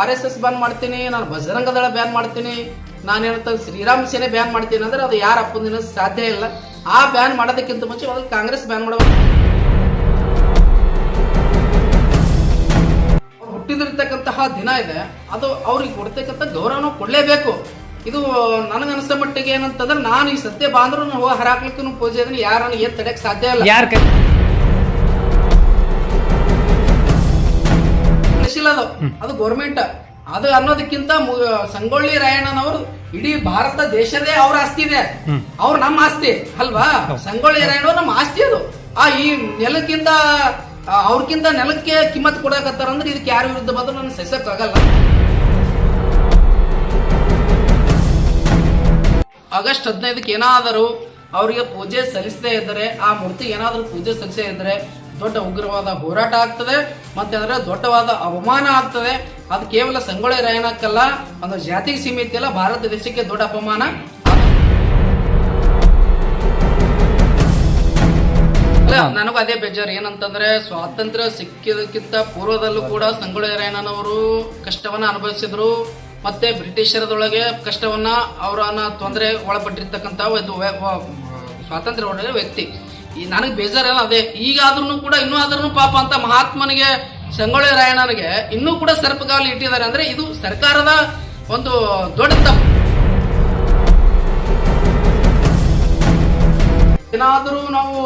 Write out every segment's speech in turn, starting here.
R S S ban ಮಾಡ್ತೀನಿ, ನಾನು Bajrang Dal ban ಮಾಡ್ತೀನಿ. ನಾನು ಹೇಳ್ತಾ ಶ್ರೀರಾಮ್ ಸೇನೆ ಬ್ಯಾನ್ ಮಾಡ್ತೀನಿ ಅಂದ್ರೆ ಅದು ಯಾರ ಅಪ್ಪಂದಿನ ಸಾಧ್ಯ ಇಲ್ಲ. ಆ ಬ್ಯಾನ್ ಮಾಡೋದಕ್ಕಿಂತ ಮುಂಚೆ ಮೊದಲು ಕಾಂಗ್ರೆಸ್ ಬ್ಯಾನ್ ಮಾಡಬೇಕು ಹುಟ್ಟಿದಿರ್ತಕ್ಕಂತಹ ದಿನ ಇದೆ, ಅದು ಅವ್ರಿಗೆ ಕೊಡ್ತಕ್ಕಂಥ ಗೌರವನ ಕೊಡಲೇಬೇಕು. ಇದು ನನಗನ್ನಿಸ ಮಟ್ಟಿಗೆ ಏನಂತಂದ್ರೆ ನಾನು ಈ ಸತ್ಯ ಬಾಂದ್ರು ಹರಾಕ್ಲಿಕ್ಕೂ ಪೂಜೆ ಅದನ್ನ ಯಾರನ್ನು ಏನ್ ತಡೆಯಕ್ಕೆ ಸಾಧ್ಯ ಇಲ್ಲ. ಯಾರ ಕಳಿಸಿಲ್ಲ ಅದು. ಅದು ಗೌರ್ಮೆಂಟ್ ಅದು ಅನ್ನೋದಕ್ಕಿಂತ ಸಂಗೊಳ್ಳಿ ರಾಯಣ್ಣನವರು ಇಡೀ ಭಾರತ ದೇಶದೇ ಅವ್ರ ಆಸ್ತಿ ಇದೆ. ಅವ್ರು ನಮ್ಮ ಆಸ್ತಿ ಅಲ್ವಾ? ಸಂಗೊಳ್ಳಿ ರಾಯಣ್ಣ ನಮ್ಮ ಆಸ್ತಿ ಅದು. ಆ ಈ ನೆಲಕ್ಕಿಂತ ಅವ್ರಕ್ಕಿಂತ ನೆಲಕ್ಕೆ ಕಿಮ್ಮತ್ ಕೊಡಕತ್ತಾರ ಅಂದ್ರೆ ಇದಕ್ಕೆ ಯಾರ ವಿರುದ್ಧ ಬಂದ್ರು ನಾನು ಸಹಿಸಕ್ ಆಗಲ್ಲ. ಆಗಸ್ಟ್ ಹದಿನೈದಕ್ಕೆ ಏನಾದರೂ ಅವರಿಗೆ ಪೂಜೆ ಸಲ್ಲಿಸದೇ ಇದ್ದರೆ ಆ ಮೂರ್ತಿ ಏನಾದರೂ ಪೂಜೆ ಸಲ್ಲಿಸದೇ ಇದ್ದರೆ ದೊಡ್ಡ ಉಗ್ರವಾದ ಹೋರಾಟ ಆಗ್ತದೆ, ಮತ್ತೆ ಅಂದ್ರೆ ದೊಡ್ಡವಾದ ಅವಮಾನ ಆಗ್ತದೆ. ಅದು ಕೇವಲ ಸಂಗೊಳ್ಳಿ ರಾಯಣಕ್ಕಲ್ಲ ಒಂದು ಜಾತಿ ಸೀಮಿತ ಇಲ್ಲ ಭಾರತ ದೇಶಕ್ಕೆ ದೊಡ್ಡ ಅಪಮಾನ ಅಲ್ಲ, ನನಗೂ ಅದೇ ಬೇಜಾರು. ಏನಂತಂದ್ರೆ, ಸ್ವಾತಂತ್ರ್ಯ ಸಿಕ್ಕಿದಕ್ಕಿಂತ ಪೂರ್ವದಲ್ಲೂ ಕೂಡ ಸಂಗೊಳ್ಳಿ ರಾಯಣ್ಣನವರು ಕಷ್ಟವನ್ನ ಅನುಭವಿಸಿದ್ರು. ಮತ್ತೆ ಬ್ರಿಟಿಷರದೊಳಗೆ ಕಷ್ಟವನ್ನ ಅವರನ್ನ ತೊಂದರೆ ಒಳಪಟ್ಟಿರ್ತಕ್ಕಂಥ ಒಂದು ಸ್ವಾತಂತ್ರ್ಯ ಒಳಗೆ ವ್ಯಕ್ತಿ. ಈ ನನಗೆ ಬೇಜಾರಲ್ಲ, ಅದೇ ಈಗಾದ್ರೂ ಕೂಡ ಇನ್ನೂ ಆದ್ರೂ ಪಾಪ ಅಂತ ಮಹಾತ್ಮನಿಗೆ ಸಂಗೊಳ್ಳಿ ರಾಯಣ್ಣನಿಗೆ ಇನ್ನೂ ಕೂಡ ಸರ್ಪಗಾವಲು ಇಟ್ಟಿದ್ದಾರೆ ಅಂದ್ರೆ ಇದು ಸರ್ಕಾರದ ಒಂದು ದೊಡ್ಡ ತಪ್ಪು. ಏನಾದರೂ ನಾವು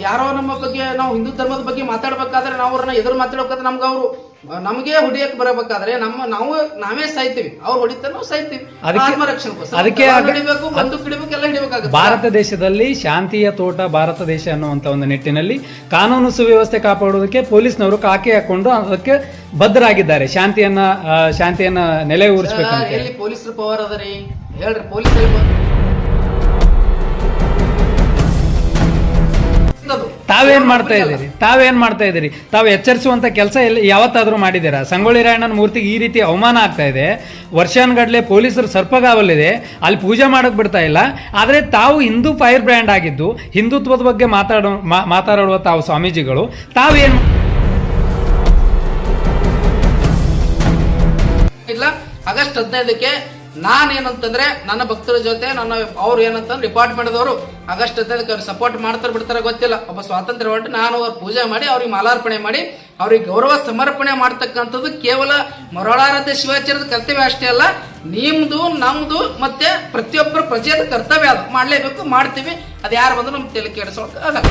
ಯಾರೋ ನಮ್ಮ ಬಗ್ಗೆ ನಾವು ಹಿಂದೂ ಧರ್ಮದ ಬಗ್ಗೆ ಮಾತಾಡ್ಬೇಕಾದ್ರೆ ನಾವು ಅವ್ರನ್ನ ಎದುರು ಮಾತಾಡ್ಬೇಕಾದ್ರೆ ನಮ್ಗೆ ಅವರು ನಮಗೆ ಹೊಡಿಯಕ್ ಬರಬೇಕಾದ್ರೆ ನಮ್ಮ ನಾವು ನಾವೇ ಸಾಯ್ತೀವಿ. ಅವ್ರು ಹೊಡಿತಾರೆ ನಾವು ಸಾಯ್ತೀವಿ. ಅದಕ್ಕೆ- ಹಿಡಿಬೇಕು ಬಂದು ಹಿಡಿಬೇಕು ಎಲ್ಲ ಹಿಡಿಬೇಕಾಗುತ್ತೆ. ಭಾರತ ದೇಶದಲ್ಲಿ ಶಾಂತಿಯ ತೋಟ ಭಾರತ ದೇಶ ಅನ್ನುವಂತ ಒಂದು ನಿಟ್ಟಿನಲ್ಲಿ ಕಾನೂನು ಸುವ್ಯವಸ್ಥೆ ಕಾಪಾಡೋದಕ್ಕೆ ಪೊಲೀಸ್ನವರು ಕಾಕೆ ಹಾಕೊಂಡು ಅದಕ್ಕೆ ಬದ್ಧರಾಗಿದ್ದಾರೆ. ಶಾಂತಿಯನ್ನ ಶಾಂತಿಯನ್ನ ನೆಲೆ ಎಲ್ಲಿ ಪೊಲೀಸ್ ಪವರ್ ಅದರಿ? ಹೇಳ್ರಿ ಪೊಲೀಸರಿಗೆ ತಾವೇನ್ ಮಾಡ್ತಾ ಇದ್ದೀರಿ? ತಾವೇನ್ ಮಾಡ್ತಾ ಇದ್ದೀರಿ? ತಾವು ಎಚ್ಚರಿಸುವಂತ ಕೆಲಸ ಎಲ್ಲಿ ಯಾವತ್ತಾದ್ರೂ ಮಾಡಿದ್ದೀರಾ? ಸಂಗೊಳ್ಳಿ ರಾಯಣ್ಣನ ಮೂರ್ತಿಗೆ ಈ ರೀತಿ ಅವಮಾನ ಆಗ್ತಾ ಇದೆ. ವರ್ಷಾನ್ಗಟ್ಲೆ ಪೊಲೀಸರು ಸರ್ಪಗಾವಲಿದೆ. ಅಲ್ಲಿ ಪೂಜೆ ಮಾಡಕ್ ಬಿಡ್ತಾ ಇಲ್ಲ. ಆದರೆ ತಾವು ಹಿಂದೂ ಫೈರ್ ಬ್ರ್ಯಾಂಡ್ ಆಗಿದ್ದು, ಹಿಂದುತ್ವದ ಬಗ್ಗೆ ಮಾತಾಡೋ ಮಾತಾಡುವ ತಾವು ಸ್ವಾಮೀಜಿಗಳು, ತಾವೇನ್ ಇಲ್ಲ, ಆಗಸ್ಟ್ ಹದಿನೈದಕ್ಕೆ ನಾನೇನಂತಂದ್ರೆ ನನ್ನ ಭಕ್ತರ ಜೊತೆ ನನ್ನ ಅವ್ರು ಏನಂತಂದ್ರೆ ಡಿಪಾರ್ಟ್ಮೆಂಟ್ದವರು ಆಗಸ್ಟ್ ಹದಿನೈದಕ್ಕೆ ಸಪೋರ್ಟ್ ಮಾಡ್ತಾರೆ ಬಿಡ್ತಾರೆ, ಗೊತ್ತಿಲ್ಲ. ಒಬ್ಬ ಸ್ವಾತಂತ್ರ್ಯ ಹೊರಟು ನಾನು ಅವ್ರ ಪೂಜೆ ಮಾಡಿ, ಅವ್ರಿಗೆ ಮಾಲಾರ್ಪಣೆ ಮಾಡಿ, ಅವ್ರಿಗೆ ಗೌರವ ಸಮರ್ಪಣೆ ಮಾಡ್ತಕ್ಕಂಥದ್ದು ಕೇವಲ ಮರಳಾರತೆ ಶಿವಾಚಾರ್ಯದ ಕರ್ತವ್ಯ ಅಷ್ಟೇ ಅಲ್ಲ, ನಿಮ್ದು, ನಮ್ದು ಮತ್ತೆ ಪ್ರತಿಯೊಬ್ಬರ ಪ್ರಜೆಯ ಕರ್ತವ್ಯ ಅದು. ಮಾಡಲೇಬೇಕು, ಮಾಡ್ತೀವಿ. ಅದು ಯಾರು ಬಂದ್ರು ನಮ್ಗೆ ತಲೆ ಕೆಡಿಸೋಕೆ ಆಗಲ್ಲ.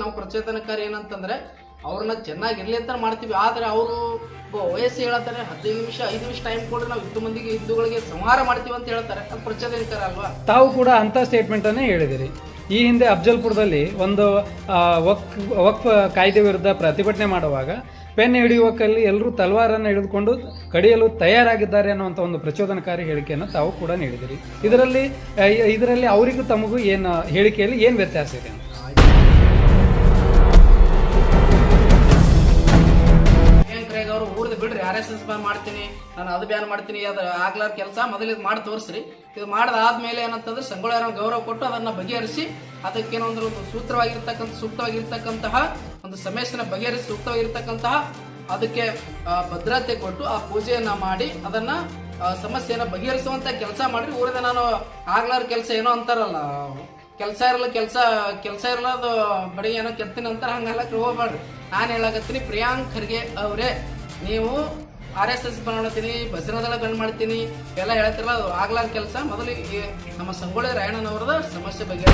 ನಾವು ಪ್ರಚೇತನಕಾರಿ ಏನಂತಂದ್ರೆ ಅವ್ರನ್ನ ಚೆನ್ನಾಗಿರ್ಲಿ ಅಂತ ಮಾಡ್ತೀವಿ. ಆದ್ರೆ ಅವರು ವಯಸ್ಸು ಹೇಳ್ತಾರೆ ಹದಿನೈದು ನಿಮಿಷ, ಐದು ನಿಮಿಷ ಟೈಮ್ ಕೊಡ್ರಿ ನಾವು ಇಷ್ಟು ಮಂದಿಗೆ ಹಿಂದೂಗಳಿಗೆ ಸಂಹಾರ ಮಾಡ್ತೀವಿ ಅಂತ ಹೇಳ್ತಾರೆ. ಅದು ಪ್ರಚೋದನಕಾರ ಅಲ್ವಾ? ತಾವು ಕೂಡ ಅಂತ ಸ್ಟೇಟ್ಮೆಂಟ್ ಅನ್ನೇ ಹೇಳಿದಿರಿ. ಈ ಹಿಂದೆ ಅಫ್ಜಲ್ಪುರದಲ್ಲಿ ಒಂದು ವಕ್ ವಕ್ ಕಾಯ್ದೆ ವಿರುದ್ಧ ಪ್ರತಿಭಟನೆ ಮಾಡುವಾಗ ಪೆನ್ ಹಿಡಿಯುವಕ್ಕಲ್ಲಿ ಎಲ್ಲರೂ ತಲವಾರನ್ನು ಹಿಡಿದುಕೊಂಡು ಕಡಿಯಲು ತಯಾರಾಗಿದ್ದಾರೆ ಅನ್ನುವಂಥ ಒಂದು ಪ್ರಚೋದನಕಾರಿ ಹೇಳಿಕೆಯನ್ನು ತಾವು ಕೂಡ ನೀಡಿದಿರಿ. ಇದರಲ್ಲಿ ಇದರಲ್ಲಿ ಅವರಿಗೂ ತಮಗೂ ಏನು ಹೇಳಿಕೆಯಲ್ಲಿ ಏನು ವ್ಯತ್ಯಾಸ ಇದೆ ಆರ್ ಎಸ್ ಎಸ್ ಬ್ಯಾನ್ ಮಾಡ್ತೀನಿ, ನಾನು ಅದು ಬ್ಯಾನ್ ಮಾಡ್ತೀನಿ, ಅದು ಆಗ್ಲಾರ ಕೆಲಸ ಮೊದಲು ಇದು ಮಾಡಿ ತೋರಿಸ್ರಿ. ಇದು ಮಾಡಿದಾದ್ಮೇಲೆ ಏನಂತಂದ್ರೆ ಸಂಗೊಳ್ಳಿ ಗೌರವ ಕೊಟ್ಟು ಅದನ್ನ ಬಗೆಹರಿಸಿ ಅದಕ್ಕೇನೋ ಒಂದು ಸೂತ್ರವಾಗಿರ್ತಕ್ಕಂಥ, ಸೂಕ್ತವಾಗಿರ್ತಕ್ಕಂತಹ ಒಂದು ಸಮಸ್ಯೆನ ಬಗೆಹರಿಸಿ ಸೂಕ್ತವಾಗಿರ್ತಕ್ಕಂತಹ ಅದಕ್ಕೆ ಭದ್ರತೆ ಕೊಟ್ಟು ಆ ಪೂಜೆಯನ್ನ ಮಾಡಿ ಅದನ್ನ ಸಮಸ್ಯೆಯನ್ನು ಬಗೆಹರಿಸುವಂತ ಕೆಲಸ ಮಾಡ್ರಿ. ಊರಿಂದ ನಾನು ಆಗ್ಲಾರ ಕೆಲಸ ಏನೋ ಅಂತಾರಲ್ಲ, ಕೆಲಸ ಇರಲ್ಲ, ಕೆಲಸ ಕೆಲಸ ಇರಲ್ಲ ಅದು ಬಡಿಗೆ ಏನೋ ಕೆತ್ತೀನಿ ಅಂತಾರೆ ಹಂಗೆಲ್ಲ ಹೋಗ್ಬೇಡ್ರಿ ನಾನು ಹೇಳಕತ್ತೀನಿ, ಪ್ರಿಯಾಂಕ್ ಖರ್ಗೆ ಅವರೇ ನೀವು ಆರ್ ಎಸ್ ಎಸ್ ಮಾಡ್ತೀನಿ ಬಜರಂಗದಳ ಬಂದ್ ಮಾಡ್ತೀನಿ, ಎಲ್ಲ ಹೇಳ್ತಿರಲ್ಲ, ಅದು ಕೆಲಸ. ಮೊದಲು ನಮ್ಮ ಸಂಗೊಳ್ಳಿ ರಾಯಣ್ಣನವ್ರದ ಸಮಸ್ಯೆ ಬಗ್ಗೆ.